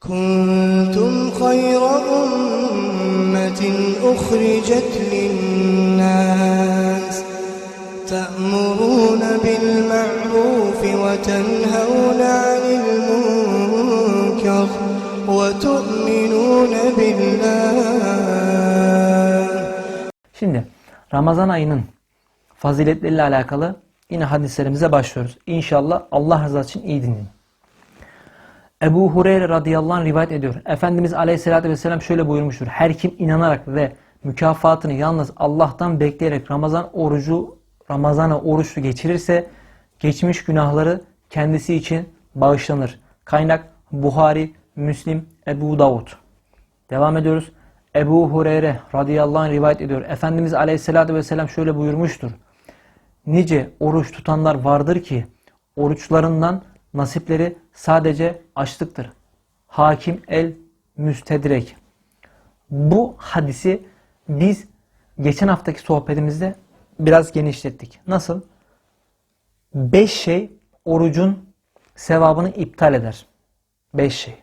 كنتم خير أمة أخرجت للناس تأمرون بالمعروف وتنهون عن المنكر وتؤمنون بالله Şimdi Ramazan ayının faziletleriyle alakalı yine hadislerimize başlıyoruz. İnşallah Allah rızası için iyi dinleyin. Ebu Hureyre radıyallahu anh rivayet ediyor. Efendimiz aleyhissalatü vesselam şöyle buyurmuştur. Her kim inanarak ve mükafatını yalnız Allah'tan bekleyerek Ramazan orucu Ramazan'a oruçlu geçirirse geçmiş günahları kendisi için bağışlanır. Kaynak Buhari, Müslim, Ebu Davud. Devam ediyoruz. Ebu Hureyre radıyallahu anh rivayet ediyor. Efendimiz aleyhissalatü vesselam şöyle buyurmuştur. Nice oruç tutanlar vardır ki oruçlarından nasipleri sadece açlıktır. Hakim el müstedrek. Bu hadisi biz geçen haftaki sohbetimizde biraz genişlettik. Nasıl? Beş şey orucun sevabını iptal eder. Beş şey.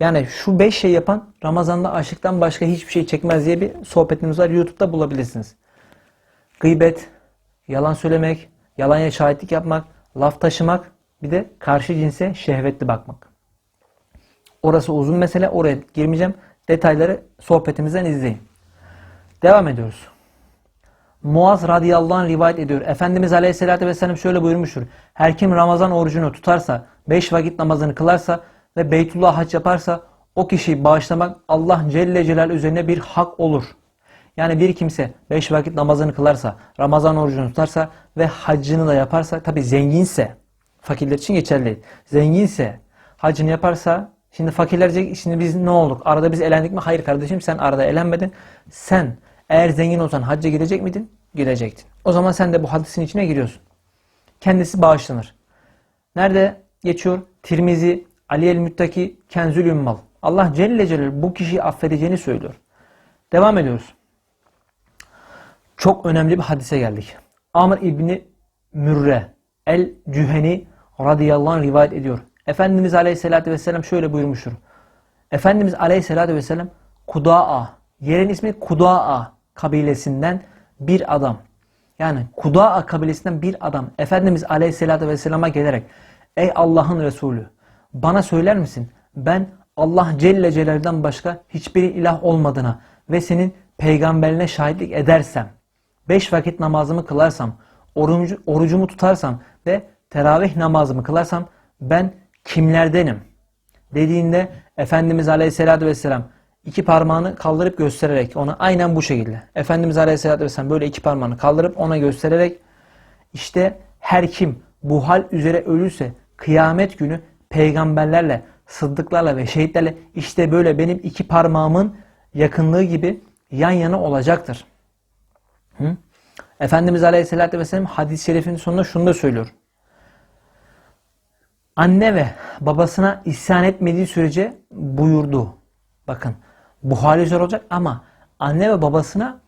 Yani şu beş şey yapan Ramazan'da açlıktan başka hiçbir şey çekmez diye bir sohbetimiz var. YouTube'da bulabilirsiniz. Gıybet, yalan söylemek, yalanya şahitlik yapmak, laf taşımak, bir de karşı cinse şehvetli bakmak. Orası uzun mesele. Oraya girmeyeceğim. Detayları sohbetimizden izleyin. Devam ediyoruz. Muaz radıyallahu anh rivayet ediyor. Efendimiz aleyhissalatü vesselam şöyle buyurmuştur. Her kim Ramazan orucunu tutarsa, beş vakit namazını kılarsa ve Beytullah hac yaparsa o kişiyi bağışlamak Allah Celle Celal üzerine bir hak olur. Yani bir kimse beş vakit namazını kılarsa, Ramazan orucunu tutarsa ve haccını da yaparsa, tabi zenginse, fakirler için geçerli. Zenginse, hacını yaparsa, şimdi fakirler diyecek, şimdi biz ne olduk? Arada biz elendik mi? Hayır kardeşim sen arada elenmedin. Sen eğer zengin olsan hacca gidecek miydin? Gidecektin. O zaman sen de bu hadisin içine giriyorsun. Kendisi bağışlanır. Nerede geçiyor? Tirmizi, Ali el-Müttaki, Kenzül Ümmal. Allah Celle Celal bu kişiyi affedeceğini söylüyor. Devam ediyoruz. Çok önemli bir hadise geldik. Amr İbni Mürre el-Cüheni radıyallahu anh rivayet ediyor. Efendimiz Aleyhisselatü Vesselam şöyle buyurmuştur. Efendimiz Aleyhisselatü Vesselam Kuda'a, yerin ismi Kuda'a kabilesinden bir adam. Yani Kuda'a kabilesinden bir adam Efendimiz Aleyhisselatü Vesselam'a gelerek Ey Allah'ın Resulü bana söyler misin ben Allah Celle Celal'den başka hiçbir ilah olmadığına ve senin peygamberine şahitlik edersem, beş vakit namazımı kılarsam, orucu, orucumu tutarsam ve teravih namazımı kılarsam ben kimlerdenim? Dediğinde Efendimiz Aleyhisselatü Vesselam iki parmağını kaldırıp göstererek ona aynen bu şekilde. Efendimiz Aleyhisselatü Vesselam böyle iki parmağını kaldırıp ona göstererek işte her kim bu hal üzere ölürse kıyamet günü peygamberlerle, sıddıklarla ve şehitlerle işte böyle benim iki parmağımın yakınlığı gibi yan yana olacaktır. Hı? Efendimiz Aleyhisselatü Vesselam hadis-i şerifin sonunda şunu da söylüyor. Anne ve babasına isyan etmediği sürece buyurdu. Bakın bu hali zor olacak ama anne ve babasına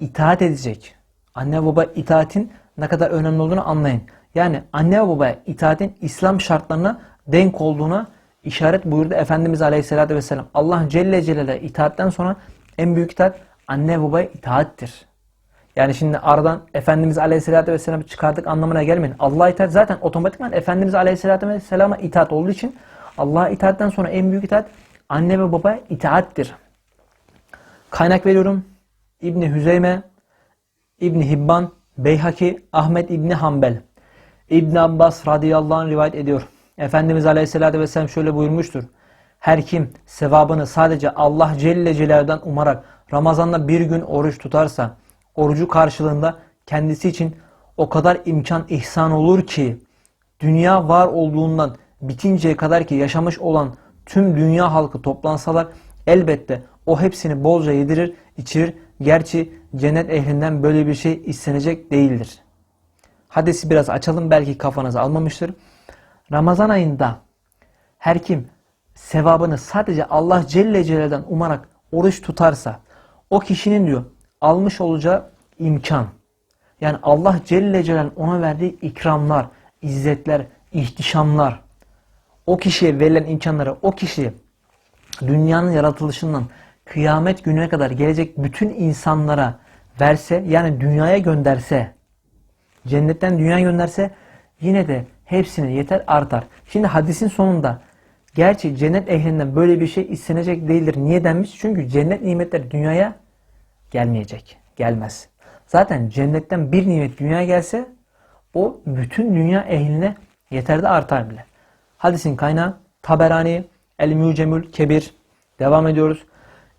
itaat edecek. Anne baba itaatin ne kadar önemli olduğunu anlayın. Yani anne ve babaya itaatin İslam şartlarına denk olduğuna işaret buyurdu Efendimiz Aleyhisselatü Vesselam. Allah Celle Celaluhu'ya itaatten sonra en büyük itaat anne babaya itaattir. Yani şimdi aradan Efendimiz Aleyhisselatü Vesselam'ı çıkardık anlamına gelmeyin. Allah'a itaat zaten otomatikman Efendimiz Aleyhisselatü Vesselam'a itaat olduğu için Allah'a itaatten sonra en büyük itaat anne ve babaya itaattir. Kaynak veriyorum. İbni Hüzeyme, İbni Hibban, Beyhaki, Ahmet İbni Hanbel. İbn Abbas radıyallahu anh rivayet ediyor. Efendimiz Aleyhisselatü Vesselam şöyle buyurmuştur. Her kim sevabını sadece Allah Celle Celaluhu'dan umarak Ramazan'da bir gün oruç tutarsa orucu karşılığında kendisi için o kadar imkan ihsan olur ki dünya var olduğundan bitinceye kadar ki yaşamış olan tüm dünya halkı toplansalar elbette o hepsini bolca yedirir, içirir. Gerçi cennet ehlinden böyle bir şey istenecek değildir. Hadisi biraz açalım belki kafanıza almamıştır. Ramazan ayında her kim sevabını sadece Allah Celle Celal'den umarak oruç tutarsa o kişinin diyor almış olacağı imkan yani Allah Celle Celal ona verdiği ikramlar, izzetler, ihtişamlar o kişiye verilen imkanları o kişi dünyanın yaratılışından kıyamet gününe kadar gelecek bütün insanlara verse yani dünyaya gönderse cennetten dünyaya gönderse yine de hepsine yeter artar. Şimdi hadisin sonunda gerçi cennet ehlinden böyle bir şey istenecek değildir. Niye denmiş? Çünkü cennet nimetleri dünyaya gelmeyecek. Gelmez. Zaten cennetten bir nimet dünyaya gelse o bütün dünya ehline yeter de artar bile. Hadisin kaynağı Taberani, El-Mücemül Kebir. Devam ediyoruz.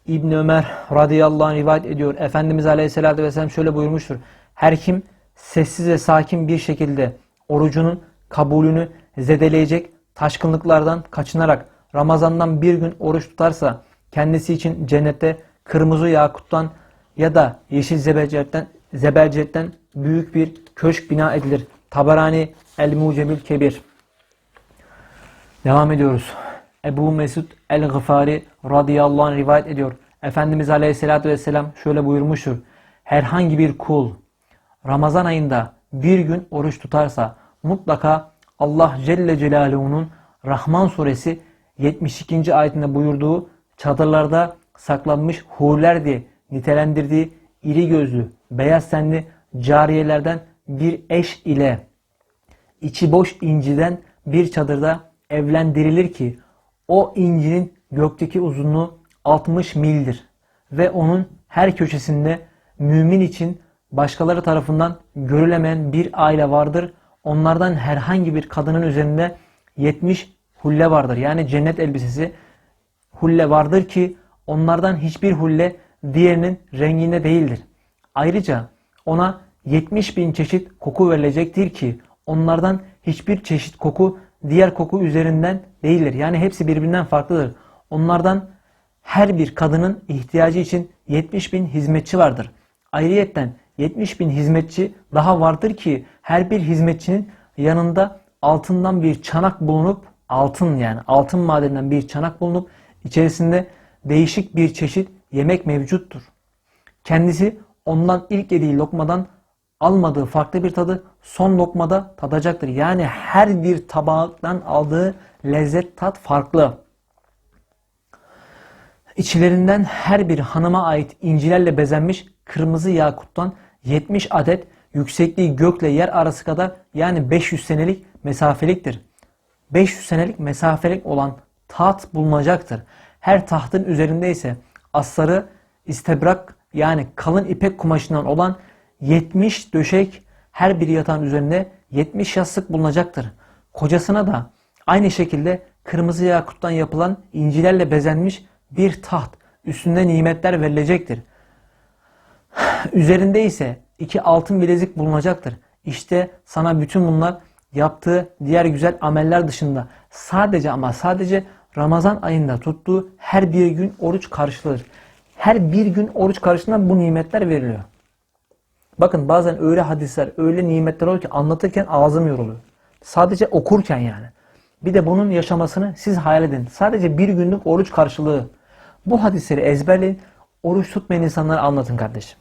İbn Ömer radıyallahu anh rivayet ediyor. Efendimiz aleyhissalatü vesselam şöyle buyurmuştur. Her kim sessiz ve sakin bir şekilde orucunun kabulünü zedeleyecek taşkınlıklardan kaçınarak Ramazan'dan bir gün oruç tutarsa kendisi için cennette kırmızı yakuttan ya da yeşil zebercetten, zebercetten büyük bir köşk bina edilir. Tabarani El-Mucemül Kebir. Devam ediyoruz. Ebu Mesud el-Gıfari radıyallahu anh rivayet ediyor. Efendimiz aleyhissalatü vesselam şöyle buyurmuştur. Herhangi bir kul Ramazan ayında bir gün oruç tutarsa mutlaka Allah Celle Celaluhu'nun Rahman suresi 72. ayetinde buyurduğu çadırlarda saklanmış huriler diye nitelendirdiği iri gözlü, beyaz tenli cariyelerden bir eş ile içi boş inciden bir çadırda evlendirilir ki o incinin gökteki uzunluğu 60 mildir ve onun her köşesinde mümin için başkaları tarafından görülemeyen bir aile vardır. Onlardan herhangi bir kadının üzerinde 70 hulle vardır. Yani cennet elbisesi hulle vardır ki onlardan hiçbir hulle diğerinin renginde değildir. Ayrıca ona 70 bin çeşit koku verilecektir ki onlardan hiçbir çeşit koku diğer koku üzerinden değildir. Yani hepsi birbirinden farklıdır. Onlardan her bir kadının ihtiyacı için 70 bin hizmetçi vardır. Ayrıyetten 70 bin hizmetçi daha vardır ki her bir hizmetçinin yanında altından bir çanak bulunup altın yani altın madeninden bir çanak bulunup içerisinde değişik bir çeşit yemek mevcuttur. Kendisi ondan ilk yediği lokmadan almadığı farklı bir tadı son lokmada tadacaktır. Yani her bir tabaktan aldığı lezzet tat farklı. İçlerinden her bir hanıma ait incilerle bezenmiş kırmızı yakuttan 70 adet yüksekliği gökle yer arası kadar yani 500 senelik mesafeliktir. 500 senelik mesafelik olan taht bulunacaktır. Her tahtın üzerinde ise asları istebrak yani kalın ipek kumaşından olan 70 döşek her bir yatağın üzerinde 70 yastık bulunacaktır. Kocasına da aynı şekilde kırmızı yakuttan yapılan incilerle bezenmiş bir taht üstünde nimetler verilecektir. Üzerinde ise iki altın bilezik bulunacaktır. İşte sana bütün bunlar yaptığı diğer güzel ameller dışında sadece ama sadece Ramazan ayında tuttuğu her bir gün oruç karşılanır. Her bir gün oruç karşılığında bu nimetler veriliyor. Bakın bazen öyle hadisler, öyle nimetler oluyor ki anlatırken ağzım yoruluyor. Sadece okurken yani. Bir de bunun yaşamasını siz hayal edin. Sadece bir günlük oruç karşılığı. Bu hadisleri ezberleyin. Oruç tutmayan insanlara anlatın kardeşim.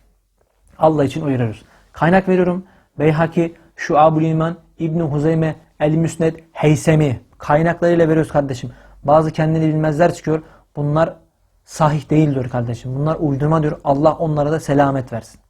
Allah için uyarıyoruz. Kaynak veriyorum. Beyhaki, Şuabul İman, İbni Huzeyme, El Müsned, Heysemi. Kaynaklarıyla veriyoruz kardeşim. Bazı kendini bilmezler çıkıyor. Bunlar sahih değil diyor kardeşim. Bunlar uydurma diyor. Allah onlara da selamet versin.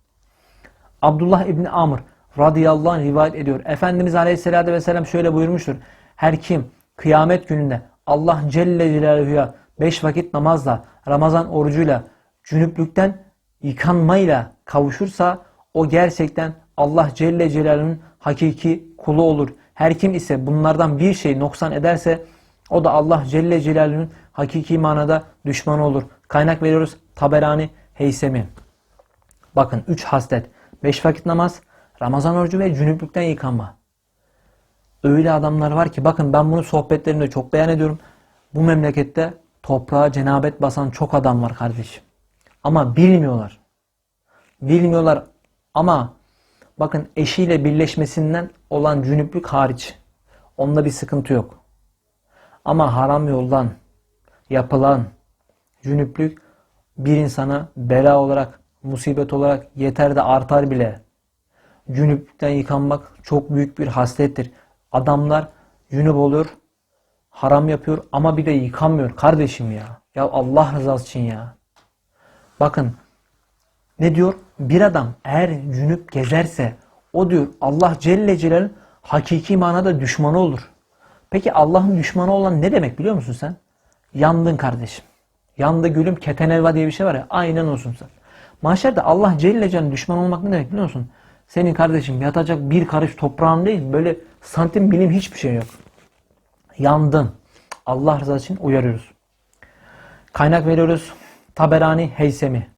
Abdullah İbni Amr radıyallahu anh rivayet ediyor. Efendimiz aleyhissalatü vesselam şöyle buyurmuştur. Her kim kıyamet gününde Allah Celle Celaluhu'ya beş vakit namazla, Ramazan orucuyla, cünüplükten yıkanmayla kavuşursa o gerçekten Allah Celle Celaluhu'nun hakiki kulu olur. Her kim ise bunlardan bir şey noksan ederse o da Allah Celle Celaluhu'nun hakiki manada düşmanı olur. Kaynak veriyoruz Taberani Heysemi. Bakın 3 haslet. 5 vakit namaz, Ramazan orucu ve cünüplükten yıkanma. Öyle adamlar var ki bakın ben bunu sohbetlerimde çok beyan ediyorum. Bu memlekette toprağa cenabet basan çok adam var kardeşim. Ama bilmiyorlar. Bilmiyorlar ama bakın eşiyle birleşmesinden olan cünüplük hariç. Onda bir sıkıntı yok. Ama haram yoldan yapılan cünüplük bir insana bela olarak, musibet olarak yeter de artar bile. Cünüplükten yıkanmak çok büyük bir haslettir. Adamlar cünüp oluyor, haram yapıyor ama bir de yıkanmıyor kardeşim ya. Ya Allah rızası için ya. Bakın ne diyor? Bir adam eğer cünüp gezerse o diyor Allah Celle Celal hakiki manada düşmanı olur. Peki Allah'ın düşmanı olan ne demek biliyor musun sen? Yandın kardeşim. Yandı gülüm ketenelva diye bir şey var ya aynen olsun sen. Mahşerde Allah Celle Celal'in düşman olmak ne demek biliyor musun? Senin kardeşim yatacak bir karış toprağın değil böyle santim bilim hiçbir şey yok. Yandın. Allah rızası için uyarıyoruz. Kaynak veriyoruz. Taberani Heysemi.